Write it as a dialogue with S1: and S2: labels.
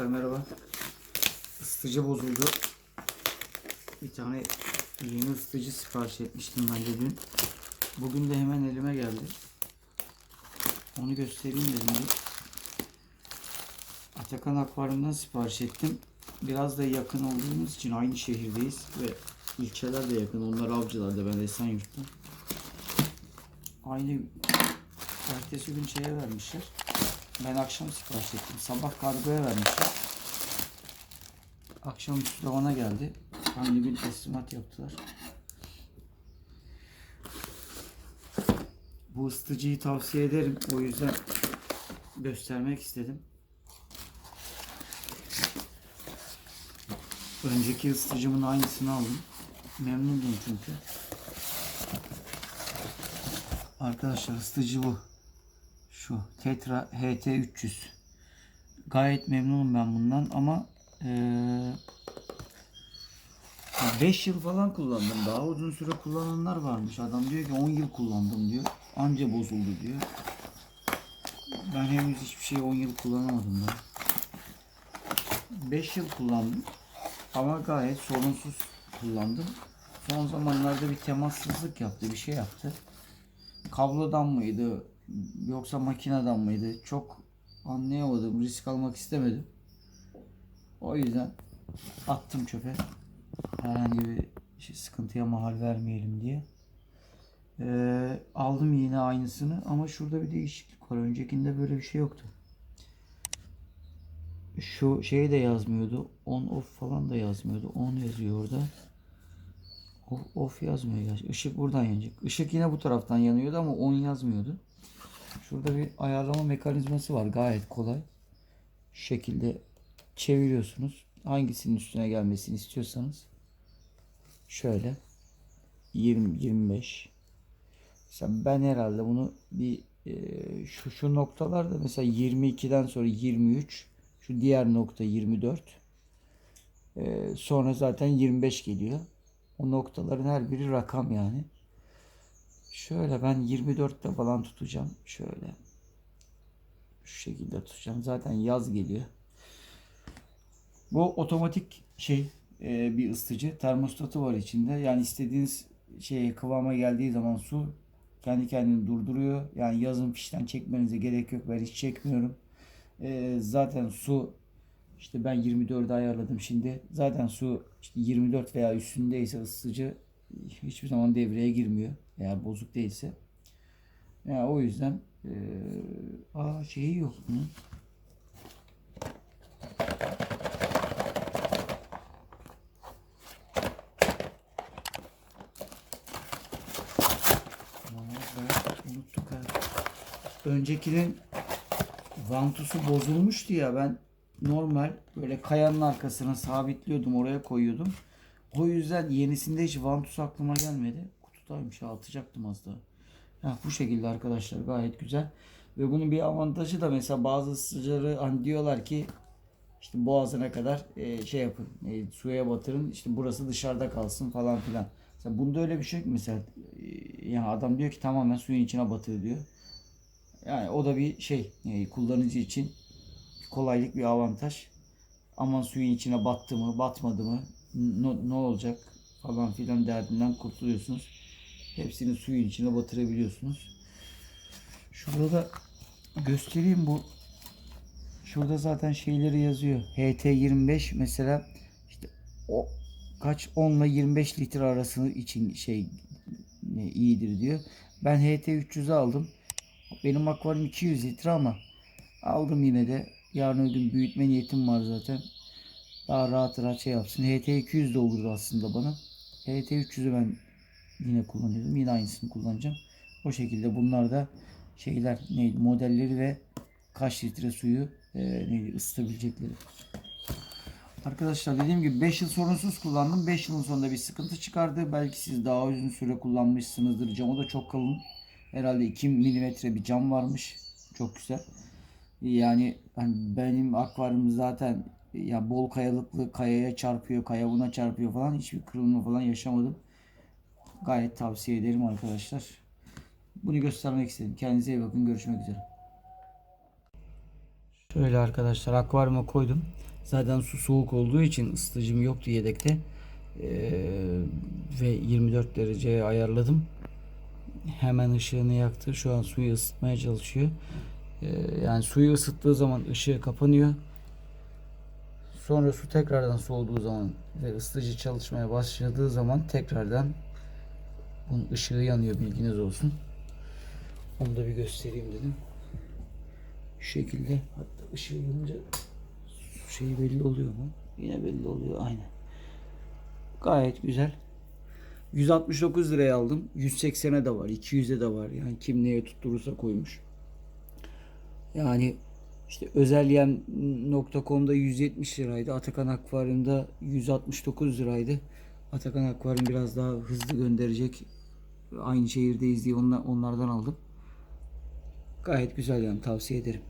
S1: Arkadaşlar merhaba. Isıtıcı bozuldu. Bir tane yeni ısıtıcı sipariş etmiştim ben de dün. Bugün de hemen elime geldi. Onu göstereyim dedim bir. Atakan Akvaryum'dan sipariş ettim. Biraz da yakın olduğumuz için aynı şehirdeyiz ve ilçeler de yakın. Onlar Avcılar'da ben Esenyurt'ta. Aynı ertesi gün şeye vermişler. Ben akşam sipariş ettim. Sabah kargoya vermişler. Akşam üstü bana geldi. Aynı gün teslimat yaptılar. Bu ısıtıcıyı tavsiye ederim. O yüzden göstermek istedim. Önceki ısıtıcımın aynısını aldım. Memnundum çünkü. Arkadaşlar ısıtıcı bu. Şu Tetra HT300. Gayet memnunum ben bundan ama eee 5 yıl falan kullandım. Daha uzun süre kullananlar varmış. Adam diyor ki 10 yıl kullandım diyor. Anca bozuldu diyor. Ben henüz hiçbir şey 10 yıl kullanamadım da. 5 yıl kullandım. Ama gayet sorunsuz kullandım. Son zamanlarda bir temassızlık yaptı, bir şey yaptı. Kablodan mıydı, yoksa makineden mıydı? Çok anlayamadım, risk almak istemedim. O yüzden attım çöpe. Herhangi bir şey, sıkıntıya mahal vermeyelim diye. Ee, aldım yine aynısını ama şurada bir değişiklik var. Öncekinde böyle bir şey yoktu. Şu şey de yazmıyordu. On off falan da yazmıyordu. On yazıyor orada. Off, off yazmıyor. Işık buradan yanacak. Işık yine bu taraftan yanıyordu ama on yazmıyordu. Şurada bir ayarlama mekanizması var. Gayet kolay. Şu şekilde çeviriyorsunuz. Hangisinin üstüne gelmesini istiyorsanız. Şöyle. 20 25. Mesela ben herhalde bunu bir e, şu şu noktalarda mesela 22'den sonra 23 şu diğer nokta 24 E, sonra zaten 25 geliyor. O noktaların her biri rakam yani. Şöyle ben 24'te falan tutacağım. Şöyle. Şu şekilde tutacağım. Zaten yaz geliyor. Bu otomatik şey e, bir ısıtıcı. Termostatı var içinde. Yani istediğiniz şeye kıvama geldiği zaman su kendi kendini durduruyor. Yani yazın fişten çekmenize gerek yok. Ben hiç çekmiyorum. E, zaten su işte ben 24'e ayarladım şimdi. Zaten su işte 24 veya üstündeyse ısıtıcı hiçbir zaman devreye girmiyor. Eğer bozuk değilse. Yani o yüzden e, aa şeyi yok bunun. Öncekinin vantusu bozulmuştu ya ben normal böyle kayanın arkasına sabitliyordum oraya koyuyordum. O yüzden yenisinde hiç vantus aklıma gelmedi. Kutudaymış ha, atacaktım az daha. Ha, bu şekilde arkadaşlar gayet güzel. Ve bunun bir avantajı da mesela bazı ısıtıcıları hani diyorlar ki işte boğazına kadar e, şey yapın e, suya batırın işte burası dışarıda kalsın falan filan. Mesela bunda öyle bir şey yok mesela e, yani adam diyor ki tamamen suyun içine batır diyor. Yani o da bir şey e, kullanıcı için kolaylık bir avantaj. Aman suyun içine battı mı batmadı mı ne, olacak falan filan derdinden kurtuluyorsunuz. Hepsini suyun içine batırabiliyorsunuz. Şurada da göstereyim bu. Şurada zaten şeyleri yazıyor. HT25 mesela işte o kaç 10 ile 25 litre arası için şey iyidir diyor. Ben HT300'ü aldım. Benim akvaryum 200 litre ama aldım yine de. Yarın gün büyütme niyetim var zaten. Daha rahat rahat şey yapsın. HT200 de olurdu aslında bana. HT300'ü ben yine kullanıyordum. Yine aynısını kullanacağım. O şekilde bunlar da şeyler neydi modelleri ve kaç litre suyu e, neydi ısıtabilecekleri. Arkadaşlar dediğim gibi 5 yıl sorunsuz kullandım. 5 yılın sonunda bir sıkıntı çıkardı. Belki siz daha uzun süre kullanmışsınızdır. Camı da çok kalın. Herhalde 2 milimetre bir cam varmış. Çok güzel. Yani hani benim akvaryum zaten ya bol kayalıklı kayaya çarpıyor, kaya buna çarpıyor falan. Hiçbir kırılma falan yaşamadım. Gayet tavsiye ederim arkadaşlar. Bunu göstermek istedim. Kendinize iyi bakın. Görüşmek üzere. Şöyle arkadaşlar akvaryuma koydum. Zaten su soğuk olduğu için ısıtıcım yoktu yedekte. Ee, ve 24 dereceye ayarladım. Hemen ışığını yaktı. Şu an suyu ısıtmaya çalışıyor. Ee, yani suyu ısıttığı zaman ışığı kapanıyor. Sonra su tekrardan soğuduğu zaman ve ısıtıcı çalışmaya başladığı zaman tekrardan bunun ışığı yanıyor bilginiz olsun. Onu da bir göstereyim dedim. Şu şekilde hatta ışığı yanınca su şeyi belli oluyor mu? Yine belli oluyor aynen. Gayet güzel. 169 liraya aldım. 180'e de var, 200'e de var. Yani kim neye tutturursa koymuş. Yani işte özelyem.com'da 170 liraydı. Atakan Akvaryum'da 169 liraydı. Atakan Akvaryum biraz daha hızlı gönderecek. Aynı şehirdeyiz diye onlar, onlardan aldım. Gayet güzel yani tavsiye ederim.